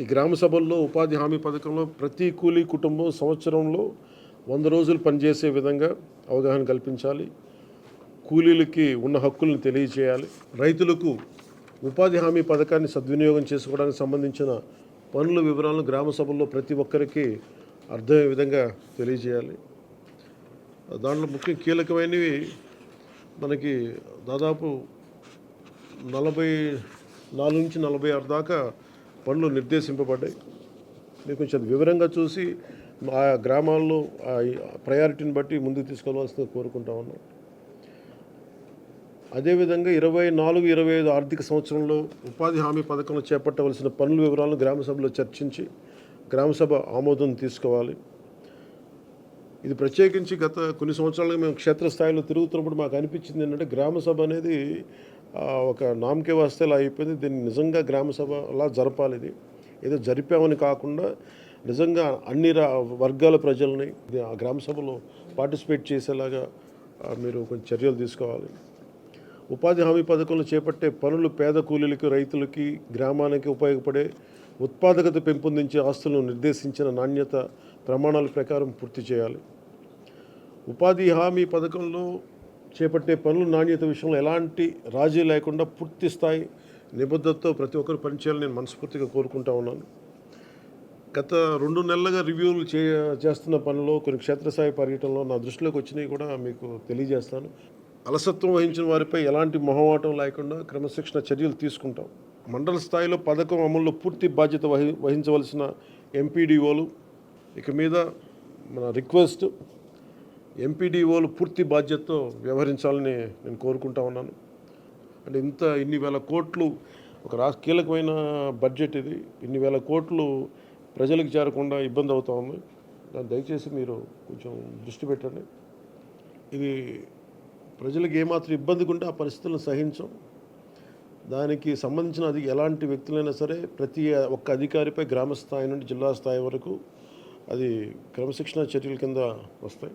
ఈ గ్రామ సభల్లో ఉపాధి హామీ పథకంలో ప్రతి కూలీ కుటుంబం సంవత్సరంలో వంద రోజులు పనిచేసే విధంగా అవగాహన కల్పించాలి. కూలీలకి ఉన్న హక్కులను తెలియజేయాలి. రైతులకు ఉపాధి హామీ పథకాన్ని సద్వినియోగం చేసుకోవడానికి సంబంధించిన పనుల వివరాలను గ్రామ సభల్లో ప్రతి ఒక్కరికి అర్థమయ్యే విధంగా తెలియజేయాలి. దాంట్లో ముఖ్య కీలకమైనవి మనకి దాదాపు నలభై నాలుగు నుంచి నలభై ఆరు దాకా పనులు నిర్దేశింపబడ్డాయి. మీరు కొంచెం వివరంగా చూసి ఆ గ్రామాల్లో ఆ ప్రయారిటీని బట్టి ముందుకు తీసుకోవాల్సింది కోరుకుంటా ఉన్నాం. అదేవిధంగా ఇరవై నాలుగు ఇరవై ఐదు ఆర్థిక సంవత్సరంలో ఉపాధి హామీ పథకంలో చేపట్టవలసిన పనుల వివరాలను గ్రామ సభలో చర్చించి గ్రామసభ ఆమోదం తీసుకోవాలి. ఇది ప్రత్యేకించి గత కొన్ని సంవత్సరాలుగా మేము క్షేత్రస్థాయిలో తిరుగుతున్నప్పుడు మాకు అనిపించింది ఏంటంటే గ్రామసభ అనేది ఒక నామకే వస్తేలా అయిపోయింది. దీన్ని నిజంగా గ్రామసభ అలా జరపాలి ఇది. ఏదో జరిపామని కాకుండా నిజంగా అన్ని రా వర్గాల ప్రజల్ని ఆ గ్రామ సభలో పార్టిసిపేట్ చేసేలాగా మీరు కొంచెం చర్యలు తీసుకోవాలి. ఉపాధి హామీ పథకంలో చేపట్టే పనులు పేద కూలీలకి రైతులకి గ్రామానికి ఉపయోగపడే ఉత్పాదకత పెంపొందించే ఆస్తులను నిర్దేశించిన నాణ్యత ప్రమాణాల ప్రకారం పూర్తి చేయాలి. ఉపాధి హామీ పథకంలో చేపట్టే పనులు నాణ్యత విషయంలో ఎలాంటి రాజీ లేకుండా పూర్తి స్థాయి నిబద్ధతతో ప్రతి ఒక్కరు పనిచేయాలని నేను మనస్ఫూర్తిగా కోరుకుంటా ఉన్నాను. గత రెండు నెలలుగా రివ్యూలు చే చేస్తున్న పనిలో కొన్ని క్షేత్రస్థాయి పర్యటనలో నా దృష్టిలోకి వచ్చినవి కూడా మీకు తెలియజేస్తాను. అలసత్వం వహించిన వారిపై ఎలాంటి మొహమాటం లేకుండా క్రమశిక్షణ చర్యలు తీసుకుంటాం. మండల స్థాయిలో పథకం అమల్లో పూర్తి బాధ్యత వహి వహించవలసిన ఎంపీడీఓలు ఇక మీద మన రిక్వెస్ట్ ఎంపీడీఓలు పూర్తి బాధ్యతతో వ్యవహరించాలని నేను కోరుకుంటా ఉన్నాను. అంటే ఇంత ఇన్ని వేల కోట్లు ఒక రాష్ట్ర కీలకమైన బడ్జెట్ ఇది. ఇన్ని వేల కోట్లు ప్రజలకు చేరకుండా ఇబ్బంది అవుతా ఉంది. దాన్ని దయచేసి మీరు కొంచెం దృష్టి పెట్టండి. ఇది ప్రజలకు ఏమాత్రం ఇబ్బందిగా ఉంటే ఆ పరిస్థితులను సహించం. దానికి సంబంధించిన అది ఎలాంటి వ్యక్తులైనా సరే ప్రతి ఒక్క అధికారిపై గ్రామ స్థాయి నుండి జిల్లా స్థాయి వరకు అది క్రమశిక్షణ చర్యల కింద వస్తాయి.